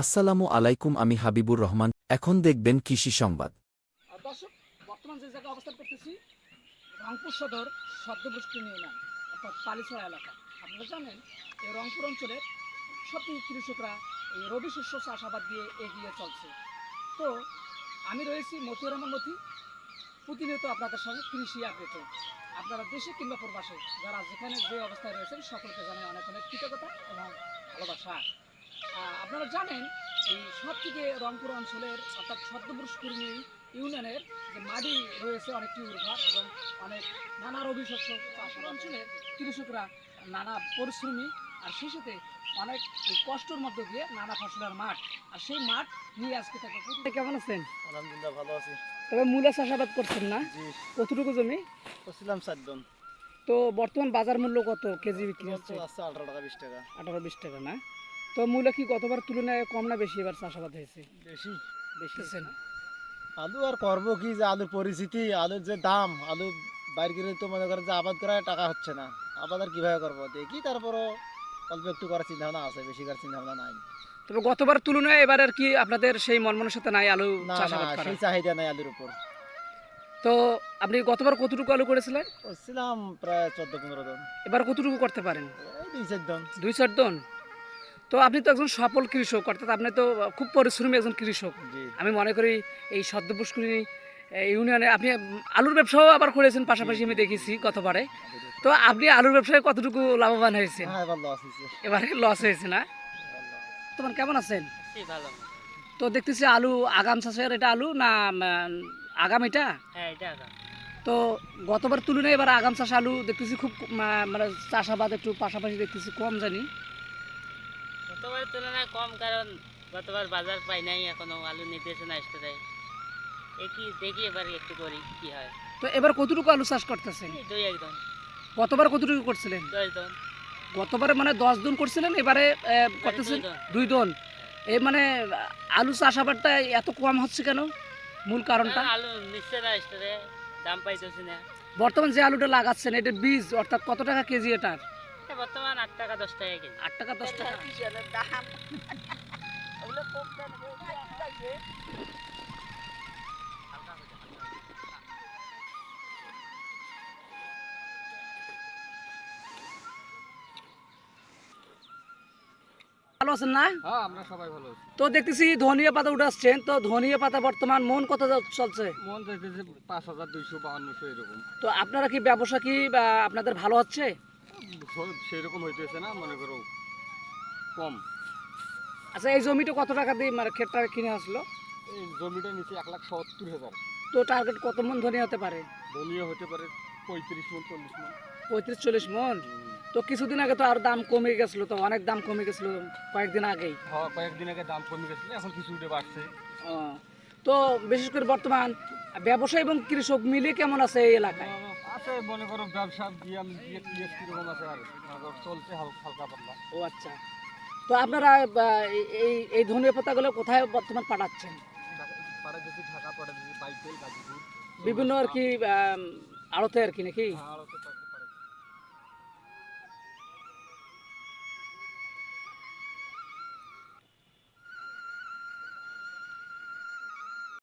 আসসালামু আলাইকুম, আমি হাবিবুর রহমান। এখন দেখবেন কৃষি সংবাদ। বর্তমান যে জায়গায় অবস্থান করতেছি, রংপুর সদর সদ্যবৃষ্টি ইউনিয়ন অর্থাৎ পালিছড়া এলাকা। আপনারা জানেন, এই রংপুর অঞ্চলের সত্যি কৃষকরা এই রবি শস্য চাষাবাদ দিয়ে এগিয়ে চলছে। তো আমি রয়েছি মতিউর রহমান মতি, প্রতিনিয়ত আপনাদের সঙ্গে কৃষি আপডেটে আপনারা দেশে কিংবা প্রবাসে, যারা যেখানে যে অবস্থায় রয়েছেন, সকলকে জানাই অনেক অনেক কৃতজ্ঞতা এবং ভালোবাসা। আপনারা জানেন এই সব থেকে রংপুর অঞ্চলের অর্থাৎ সদ্যপুরস্কুর্মী ইউনিয়নের যে মাটি রয়েছে অনেকটি উর্বর এবং অনেক নানা রবি শস্য চাষের অঞ্চলের কৃষকরা নানা পরিশ্রমী আর সেই সাথে অনেক এই কষ্টের মধ্যে দিয়ে নানা ফসলের মাঠ। আর সেই মাঠ নিয়ে আজকে তাকে কেমন আছেন? আলহামদুলিল্লাহ ভালো আছি। তবে মূলা চাষাবাদ করছেন না? জি। কতটুকু জমি? করছিলাম চারজন তো বর্তমান বাজার মূল্য কত কেজি বিক্রি হচ্ছে? আঠারো টাকা বিশ টাকা। আঠারো বিশ টাকা না? তো মূল্য কি গতবার তুলনায় কম না বেশি এবার চাষাবাদ হয়েছে? বেশি। বেশি না? আলু আর করব কি যে আলুর পরিস্থিতি আলুর যে দাম আলু বাইর করে তো মনে করেন যে আবাদ করার টাকা হচ্ছে না। আবাদ আর কীভাবে করব? দেখি তারপরও অল্প একটু করার চিন্তা ভাবনা আছে বেশি করার চিন্তা ভাবনা নাই। তবে গতবার তুলনায় এবার আর কি আপনাদের সেই মনমনের সাথে নাই আলু চাষাবাদ করা সেই চাহিদা নাই আলুর উপর। তো আপনি গতবার কতটুকু আলু করেছিলেন? করছিলাম প্রায় চোদ্দ পনেরো জন এবার কতটুকু করতে পারেন? দুই চার জন দুই চার জন তো আপনি তো একজন সফল কৃষক অর্থাৎ আপনি তো খুব পরিশ্রমী একজন কৃষক। আমি মনে করি এই সদ্য পুষ্করিণী ইউনিয়নে আপনি আলুর ব্যবসাও আবার করেছেন পাশাপাশি আমি দেখেছি গতবারে। তো আপনি আলুর ব্যবসায় কতটুকু লাভবান হয়েছেন? হ্যাঁ এবার লস হয়েছে। এবারে লস হয়েছে না? তোমার কেমন আছেন? তো দেখতেছি আলু আগাম চাষের এটা আলু না আগাম এটা? হ্যাঁ তো গতবার তুলনায় এবার আগাম চাষ আলু দেখতেছি খুব মানে চাষাবাদ একটু পাশাপাশি দেখতেছি কম জানি। গতবারের তুলনায় কম কারণ গতবার বাজার পাই নাই এখনও আলু নিতেছে না স্টোরে একই দেখি এবার একটু করি কি হয়। তো এবার কতটুকু আলু চাষ করতেছেন? দুই একদম। গতবার কতটুকু করছিলেন? দশ জন গতবারে মানে দশ দিন করছিলেন এবারে করতেছেন দুই দন। এই মানে আলু চাষাবাদটা এত কম হচ্ছে কেন? মূল কারণটা? আলু নিচ্ছে না স্টোরে দাম পাইতেছি না। বর্তমান যে আলুটা লাগাচ্ছেন এটা বীজ অর্থাৎ কত টাকা কেজি এটার? এটা বর্তমান আট টাকা দশ টাকা কেজি। আট টাকা দশ টাকা। ভালো আছেন না? হ্যাঁ আমরা সবাই ভালো আছি। তো দেখতেছি ধনিয়া পাতা উঠাচ্ছেন তো ধনিয়া পাতা বর্তমান মন কত চলছে? মন পাঁচ হাজার দুইশো এরকম। তো আপনারা কি ব্যবসা কি আপনাদের ভালো হচ্ছে? সেরকম হইতেছে না মনে করো কম। আচ্ছা এই জমিটা কত টাকা দিয়ে মানে ক্ষেতটা কিনে আসলো? এই জমিটা নিচে এক লাখ সত্তর হাজার। তো টার্গেট কত মন ধনিয়া হতে পারে? ধনিয়া হতে পারে পঁয়ত্রিশ মন চল্লিশ মন। পঁয়ত্রিশ চল্লিশ মন? তো কিছুদিন আগে তো আর দাম কমে গেছিল তো অনেক দাম কমে গেছিল কয়েকদিন আগেই। হ্যাঁ কয়েকদিন আগে দাম কমে গেছিল এখন কিছু উঠে বাড়ছে। তো বিশেষ করে বর্তমান ব্যবসা এবং কৃষক মিলে কেমন আছে এই এলাকায়? আছে মনে করো ব্যবসা দিয়ে আমি দিয়ে কীরকম আছে আর চলছে হালকা পাতলা ও আচ্ছা। তো আপনারা এই- এই ধনিয়া পাতাগুলো কোথায় বর্তমান পাঠাচ্ছেন? পাড়া ঢাকা পাড়া বাইকেল গাজীপুর। বিভিন্ন আর কি আড়তে আর কি নাকি? হ্যাঁ, আরও তো